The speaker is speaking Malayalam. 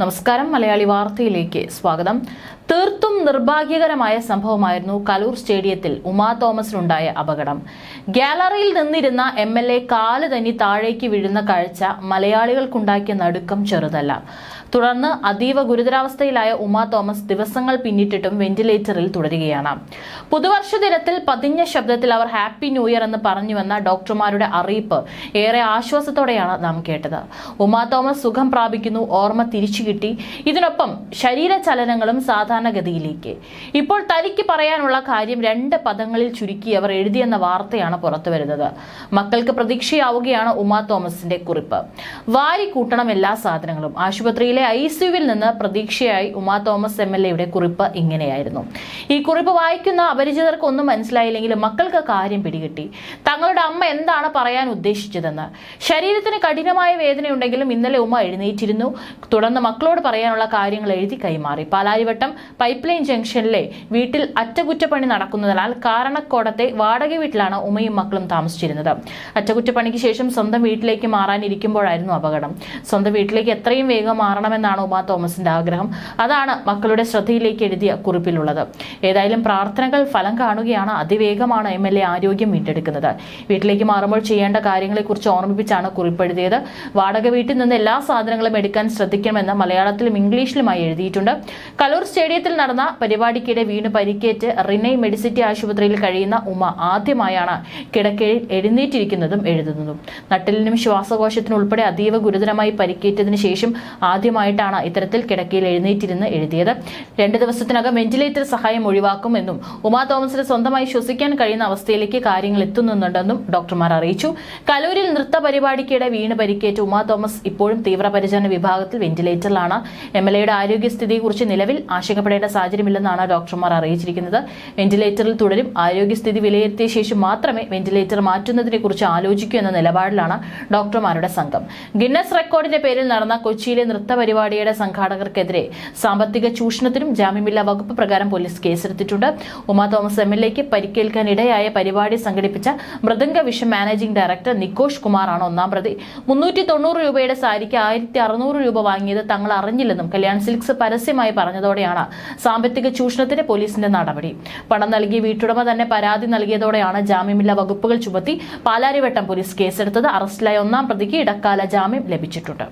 നമസ്കാരം. മലയാളി വാർത്തയിലേക്ക് സ്വാഗതം. തീർത്തും നിർഭാഗ്യകരമായ സംഭവമായിരുന്നു കലൂർ സ്റ്റേഡിയത്തിൽ ഉമാ തോമസിനുണ്ടായ അപകടം. ഗാലറിയിൽ നിന്നിരുന്ന എം എൽ എ കാൽ തന്നെ താഴേക്ക് വീഴുന്ന കാഴ്ച മലയാളികൾക്കുണ്ടാക്കിയ നടുക്കം ചെറുതല്ല. തുടർന്ന് അതീവ ഗുരുതരാവസ്ഥയിലായ ഉമാ തോമസ് ദിവസങ്ങൾ പിന്നിട്ടിട്ടും വെന്റിലേറ്ററിൽ തുടരുകയാണ്. പുതുവർഷ ദിനത്തിൽ പതിഞ്ഞ ശബ്ദത്തിൽ അവർ ഹാപ്പി ന്യൂ ഇയർ എന്ന് പറഞ്ഞുവെന്ന ഡോക്ടർമാരുടെ അറിയിപ്പ് ഏറെ ആശ്വാസത്തോടെയാണ് നാം കേട്ടത്. ഉമാ തോമസ് സുഖം പ്രാപിക്കുന്നു ഓർമ്മ തിരിച്ചു കിട്ടി. ഇതിനൊപ്പം ശരീര ചലനങ്ങളും സാധാരണഗതിയിലേക്ക്. ഇപ്പോൾ തനിക്ക് പറയാനുള്ള കാര്യം രണ്ട് പദങ്ങളിൽ ചുരുക്കി അവർ എഴുതിയെന്ന വാർത്തയാണ് പുറത്തുവരുന്നത് മക്കൾക്ക് പ്രതീക്ഷയാവുകയാണ് ഉമാ തോമസിന്റെ കുറിപ്പ്. വാരി കൂട്ടണം എല്ലാ സാധനങ്ങളും. ആശുപത്രിയിലെ ഐ സിയുവിൽ നിന്ന് പ്രതീക്ഷയായി ഉമാ തോമസ് എം എൽ എയുടെ കുറിപ്പ് ഇങ്ങനെയായിരുന്നു. ഈ കുറിപ്പ് വായിക്കുന്ന അപരിചിതർക്ക് ഒന്നും മനസ്സിലായില്ലെങ്കിലും മക്കൾക്ക് കാര്യം പിടികിട്ടി. തങ്ങളുടെ അമ്മ എന്താണ് പറയാൻ ഉദ്ദേശിച്ചതെന്ന്. ശരീരത്തിന് കഠിനമായ വേദനയുണ്ടെങ്കിലും ഇന്നലെ ഉമ്മ എഴുന്നേറ്റിരുന്നു. തുടർന്ന് മക്കളോട് പറയാനുള്ള കാര്യങ്ങൾ എഴുതി കൈമാറി. പാലാരിവട്ടം പൈപ്പ് ലൈൻ ജംഗ്ഷനിലെ വീട്ടിൽ അറ്റകുറ്റപ്പണി നടക്കുന്നതിനാൽ കാരണക്കോടത്തെ വാടക വീട്ടിലാണ് ഉമ്മയും മക്കളും താമസിച്ചിരുന്നത്. അറ്റകുറ്റപ്പണിക്ക് ശേഷം സ്വന്തം വീട്ടിലേക്ക് മാറാനിരിക്കുമ്പോഴായിരുന്നു അപകടം. സ്വന്തം വീട്ടിലേക്ക് എത്രയും വേഗം മാറണമെന്നാണ് ഉമാ തോമസിന്റെ ആഗ്രഹം. അതാണ് മക്കളുടെ ശ്രദ്ധയിലേക്ക് എഴുതിയ കുറിപ്പിലുള്ളത്. ഏതായാലും പ്രാർത്ഥനകൾ ഫലം കാണുകയാണ്. അതിവേഗമാണ് എം എൽ എ ആരോഗ്യം വീണ്ടെടുക്കുന്നത്. വീട്ടിലേക്ക് മാറുമ്പോൾ ചെയ്യേണ്ട കാര്യങ്ങളെക്കുറിച്ച് ഓർമ്മിപ്പിച്ചാണ് കുറിപ്പെഴുതിയത്. വാടക വീട്ടിൽ നിന്ന് എല്ലാ സാധനങ്ങളും എടുക്കാൻ ശ്രദ്ധിക്കണമെന്ന് മലയാളത്തിലും ഇംഗ്ലീഷിലുമായി എഴുതിയിട്ടുണ്ട്. കലൂർ സ്റ്റേഡിയത്തിൽ നടന്ന പരിപാടിക്കിടെ വീണ് പരിക്കേറ്റ് റിനൈ മെഡിസിറ്റി ആശുപത്രിയിൽ കഴിയുന്ന ഉമ ആദ്യമായാണ് കിടക്കയിൽ എഴുന്നേറ്റിരിക്കുന്നതും എഴുതുന്നതും. നട്ടലിനും ശ്വാസകോശത്തിനും ഉൾപ്പെടെ അതീവ ഗുരുതരമായി പരിക്കേറ്റതിനു ശേഷം ആദ്യമായിട്ടാണ് ഇത്തരത്തിൽ കിടക്കയിൽ എഴുന്നേറ്റിരുന്ന് എഴുതിയത്. രണ്ട് ദിവസത്തിനകം വെന്റിലേറ്റർ സഹായം ഒഴിവാക്കുമെന്നും ഉമാ തോമസിന് സ്വന്തമായി ശ്വസിക്കാൻ കഴിയുന്ന അവസ്ഥയിലേക്ക് കാര്യങ്ങൾ എത്തുന്നുണ്ടെന്നും ഡോക്ടർമാർ അറിയിച്ചു. കലൂരിൽ നൃത്ത പരിപാടിക്കിടെ വീണ് പരിക്കേറ്റ ഉമാ തോമസ് ഇപ്പോഴും തീവ്രപരിചരണ വിഭാഗത്തിൽ വെന്റിലേറ്ററിലാണ്. എം എൽ എയുടെ ആരോഗ്യസ്ഥിതിയെക്കുറിച്ച് നിലവിൽ ആശങ്കപ്പെടേണ്ട സാഹചര്യമില്ലെന്നാണ് ഡോക്ടർമാർ അറിയിച്ചിരിക്കുന്നത്. വെന്റിലേറ്ററിൽ തുടരും. ആരോഗ്യസ്ഥിതി വിലയിരുത്തിയ ശേഷം മാത്രമേ വെന്റിലേറ്റർ മാറ്റുന്നതിനെക്കുറിച്ച് ആലോചിക്കൂ എന്ന നിലപാടിലാണ് ഡോക്ടർമാരുടെ സംഘം. ഗിന്നസ് റെക്കോർഡിന്റെ പേരിൽ നടന്ന കൊച്ചിയിലെ നൃത്ത പരിപാടിയുടെ സംഘാടകർക്കെതിരെ സാമ്പത്തിക ചൂഷണത്തിനും ജാമ്യമില്ലാ വകുപ്പ് പ്രകാരം പോലീസ് കേസെടുത്തിട്ടുണ്ട്. ഉമാ തോമസ് എം എൽ എക്ക് പരിക്കേൽക്കാനിടയായ പരിപാടി സംഘടിപ്പിച്ച മൃദംഗ വിഷം മാനേജിംഗ് ഡയറക്ടർ നിക്കോഷ് കുമാറാണ് ഒന്നാം പ്രതി. മുന്നൂറ്റി തൊണ്ണൂറ് രൂപയുടെ സാരിക്ക് ആയിരത്തി അറുന്നൂറ് രൂപ വാങ്ങിയത് തങ്ങൾ അറിഞ്ഞില്ലെന്നും കല്യാൺ സിൽക്സ് പരസ്യമായി പറഞ്ഞതോടെയാണ് സാമ്പത്തിക ചൂഷണത്തിന് പോലീസിന്റെ നടപടി. പണം നൽകി വീട്ടുടമ തന്നെ പരാതി നൽകിയതോടെയാണ് ജാമ്യമില്ലാ വകുപ്പുകൾ ചുമത്തി പാലാരിവട്ടം പോലീസ് കേസെടുത്തത്. അറസ്റ്റിലായ ഒന്നാം പ്രതിക്ക് ഇടക്കാല ജാമ്യം ലഭിച്ചിട്ടുണ്ട്.